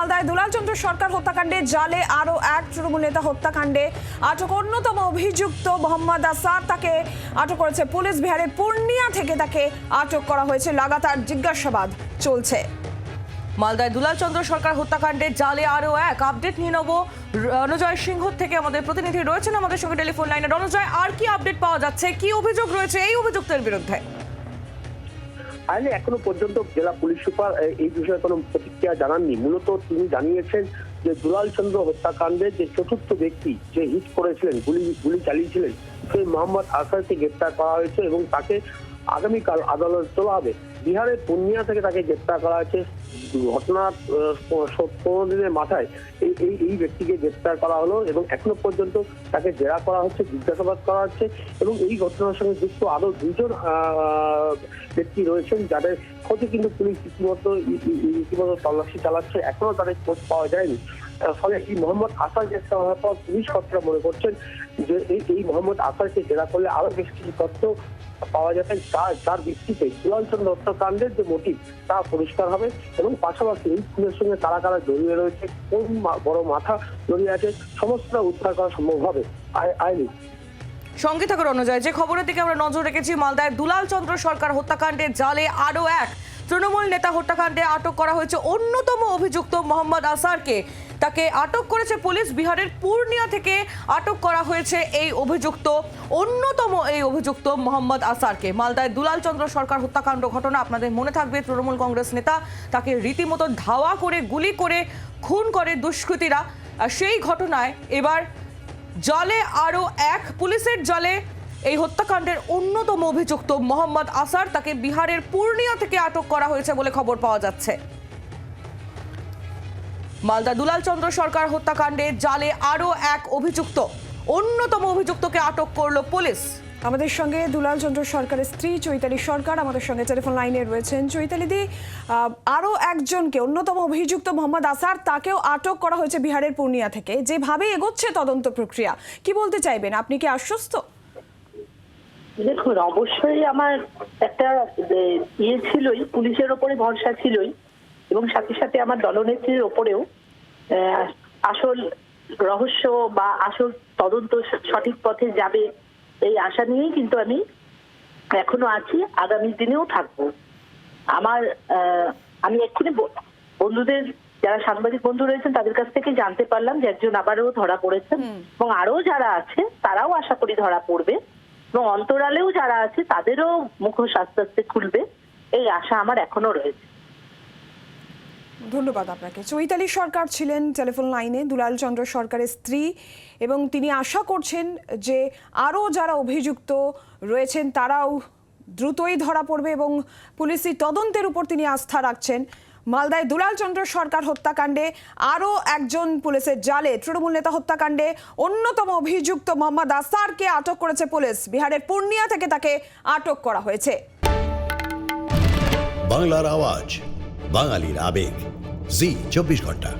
মালদায় দুলালচন্দ্র সরকার হত্যাকাণ্ডে জালে আরও এক তৃণমূল নেতা হত্যাকাণ্ডে আটক অন্যতম অভিযুক্ত মোহাম্মদ আসার। তাকে আটক করেছে পুলিশ বিহারের পূর্ণিয়া থেকে তাকে আটক করা হয়েছে। লাগাতার জিজ্ঞাসাবাদ চলছে। মালদায় দুলালচন্দ্র সরকার হত্যাকাণ্ডে জালে আরও এক। আপডেট নিয়ে নেব রণজয় সিংহ থেকে আমাদের প্রতিনিধি রয়েছেন আমাদের সঙ্গে টেলিফোন লাইনে। রণজয়, আর কি আপডেট পাওয়া যাচ্ছে? কি অভিযোগ রয়েছে এই অভিযুক্তের বিরুদ্ধে? আইনে এখনও পর্যন্ত জেলা পুলিশ সুপার এই বিষয়ে কোনো প্রতিক্রিয়া জানাননি। মূলত তিনি জানিয়েছেন যে দুলাল চন্দ্র হত্যাকাণ্ডের যে চতুর্থ ব্যক্তি যে হিট করেছিলেন, গুলি গুলি চালিয়েছিলেন, সেই মোহাম্মদ আসারকে গ্রেপ্তার করা হয়েছে এবং তাকে আগামীকাল আদালত তোলা হবে। বিহারের পূর্ণিয়া থেকে তাকে গ্রেপ্তার করা হয়েছে। ঘটনার পনেরো দিনের মাথায় এই এই এই ব্যক্তিকে গ্রেপ্তার করা হলো এবং এখনও পর্যন্ত তাকে জেরা করা হচ্ছে, জিজ্ঞাসাবাদ করা হচ্ছে এবং এই ঘটনার সঙ্গে যুক্ত আরও দুজন ব্যক্তি রয়েছেন যাদের খোঁজে কিন্তু পুলিশ রীতিমতো রীতিমতো তল্লাশি চালাচ্ছে, এখনও তাদের খোঁজ পাওয়া যায়নি। ফলে এই মোহাম্মদ আসার গ্রেপ্তার হওয়ার পর পুলিশ মনে করছেন যে এই মোহাম্মদ আসারকে জেরা করলে আরও বেশ কিছু তথ্য পাওয়া যাবে। তার তার ভিত্তিতে চন্দ্র হত্যাকাণ্ডের যে মোটিভ তা পরিষ্কার হবে এবং পাশাপাশি এই খুনের সঙ্গে কারা কারা জড়িয়ে রয়েছে, কোন বড় মাথা জড়িয়ে আছে, সমস্তটা উদ্ধার করা সম্ভব হবে। আই- আইনি সঙ্গে থাকা রণজয় যে খবরের দিকে আমরা নজর রেখেছি, মালদায় দুলালচন্দ্র সরকার হত্যাকাণ্ডের জালে আরও এক তৃণমূল নেতা হত্যাকাণ্ডে আটক করা হয়েছে অন্যতম অভিযুক্ত মোহাম্মদ আসারকে। তাকে আটক করেছে পুলিশ। বিহারের পূর্ণিয়া থেকে আটক করা হয়েছে এই অভিযুক্ত, অন্যতম এই অভিযুক্ত মোহাম্মদ আসারকে। মালদায় দুলালচন্দ্র সরকার হত্যাকাণ্ড ঘটনা আপনাদের মনে থাকবে। তৃণমূল কংগ্রেস নেতা তাকে রীতিমতো ধাওয়া করে, গুলি করে, খুন করে দুষ্কৃতীরা। আর সেই ঘটনায় এবার জলে আরও এক, পুলিশের জলে এই হত্যাকাণ্ডের অন্যতম অভিযুক্ত মোহাম্মদ আসার তাকে বিহারের পূর্ণিয়া থেকে আটক করা হয়েছে বলে খবর পাওয়া যাচ্ছে। মালদা দুলালচন্দ্র সরকার হত্যাকাণ্ডে জালে আরও এক অভিযুক্ত। অন্যতম অভিযুক্তকে আটক করল পুলিশ। আমাদের সঙ্গে দুলাল চন্দ্র সরকারের স্ত্রী চৈতালি সরকার। আমাদের সঙ্গে টেলিফোন লাইনে রয়েছেন চৈতালি দি। আরও একজনকে, অন্যতম অভিযুক্ত মোহাম্মদ আসার, তাকেও আটক করা হয়েছে বিহারের পূর্ণিয়া থেকে। যেভাবে এগোচ্ছে তদন্ত প্রক্রিয়া, কি বলতে চাইবেন? আপনি কি আশ্বস্ত? দেখুন অবশ্যই আমার একটা ইয়ে ছিলই পুলিশের ওপরে ভরসা ছিলই এবং সাথে সাথে আমার দলনেত্রীর ওপরেও আসল রহস্য বা আসল তদন্ত সঠিক পথে যাবে এই আশা নিয়েই কিন্তু আমি এখনও আছি আগামী দিনেও থাকব। আমার আহ, আমি এক্ষুনি বন্ধুদের যারা সাংবাদিক বন্ধু রয়েছেন তাদের কাছ থেকে জানতে পারলাম যে একজন আবারও ধরা পড়েছেন এবং আরও যারা আছে তারাও আশা করি ধরা পড়বে। এবং অন্তরালেও যারা আছে, তাদেরও মুখোশ আস্তে আস্তে খুলবে। এই আশা আমার এখনও রয়েছে। ধন্যবাদ আপনাকে। চৈতালি সরকার ছিলেন টেলিফোন লাইনে, দুলাল চন্দ্র সরকারের স্ত্রী, এবং তিনি আশা করছেন যে আরও যারা অভিযুক্ত রয়েছেন, তারাও দ্রুতই ধরা পড়বে এবং পুলিশি তদন্তের উপর তিনি আস্থা রাখছেন। মালদায় দুলাল চন্দ্র সরকার হত্যাকাণ্ডে আরও একজন পুলিশের জালে তৃণমূল নেতা হত্যাকাণ্ডে অন্যতম অভিযুক্ত মোহাম্মদ আসারকে আটক করেছে পুলিশ। বিহারের পূর্ণিয়া থেকে তাকে আটক করা হয়েছে। বাংলার আওয়াজ, বাঙালির আবেগ। জি, চব্বিশ ঘণ্টা।